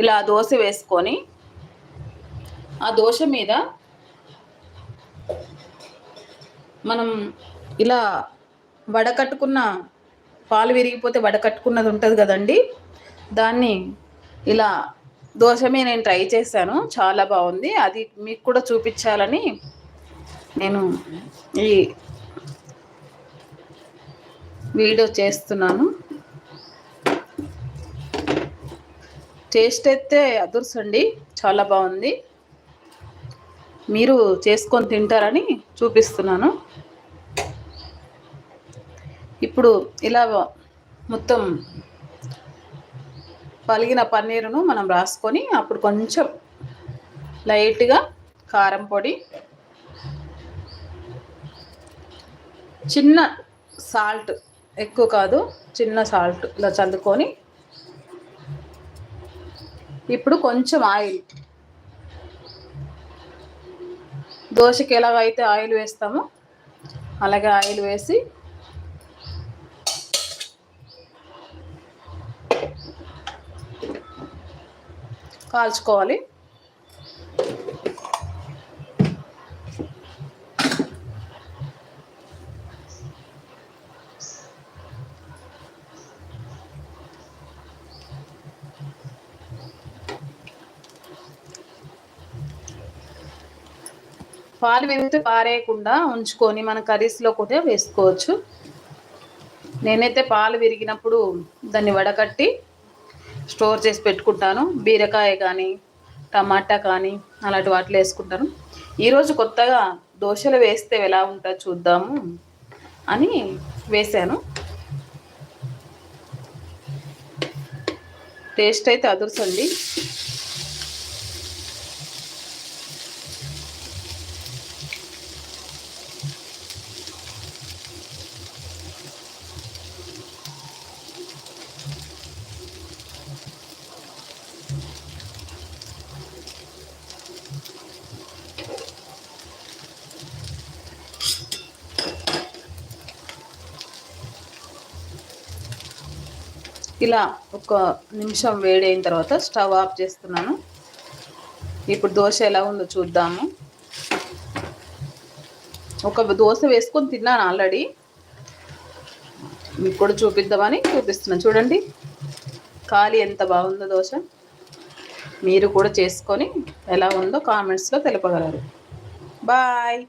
ఇలా దోశ వేసుకొని ఆ దోశ మీద మనం ఇలా వడకట్టుకున్న పాలు విరిగిపోతే వడకట్టుకున్నది ఉంటుంది కదండి. దాన్ని ఇలా దోశమే నేను ట్రై చేశాను. చాలా బాగుంది. అది మీకు కూడా చూపించాలని నేను ఈ వీడియో చేస్తున్నాను. టేస్ట్ అయితే అదుర్సండి. చాలా బాగుంది. మీరు చేసుకొని తింటారని చూపిస్తున్నాను. ఇప్పుడు ఇలా మొత్తం పలిగిన పన్నీరును మనం రాసుకొని అప్పుడు కొంచెం లైట్గా కారం పొడి చిన్న సాల్ట్ ఎక్కువ కాదు చిన్న సాల్ట్ ఇలా చల్లుకొని ఇప్పుడు కొంచెం ఆయిల్. దోశకి ఎలాగైతే ఆయిల్ వేస్తామో అలాగే ఆయిల్ వేసి కాల్చుకోవాలి. పాలు విరిగితే పారేయకుండా ఉంచుకొని మన కర్రీస్లో కూడా వేసుకోవచ్చు. నేనైతే పాలు విరిగినప్పుడు దాన్ని వడకట్టి స్టోర్ చేసి పెట్టుకుంటాను. బీరకాయ కానీ టమాటా కానీ అలాంటి వాటిలో వేసుకుంటాను. ఈరోజు కొత్తగా దోశలు వేస్తే ఎలా ఉంటుందో చూద్దాము అని వేశాను టేస్ట్ అయితే అదుర్సండి. ఇలా ఒక నిమిషం వేడి అయిన తర్వాత స్టవ్ ఆఫ్ చేస్తున్నాను. ఇప్పుడు దోశ ఎలా ఉందో చూద్దాము. ఒక దోశ వేసుకొని తిన్నాను ఆల్రెడీ. మీకు కూడా చూపిద్దామని చూపిస్తున్నాను. చూడండి ఖాళీ ఎంత బాగుందో దోశ. మీరు కూడా చేసుకొని ఎలా ఉందో కామెంట్స్లో తెలపగలరు. బాయ్.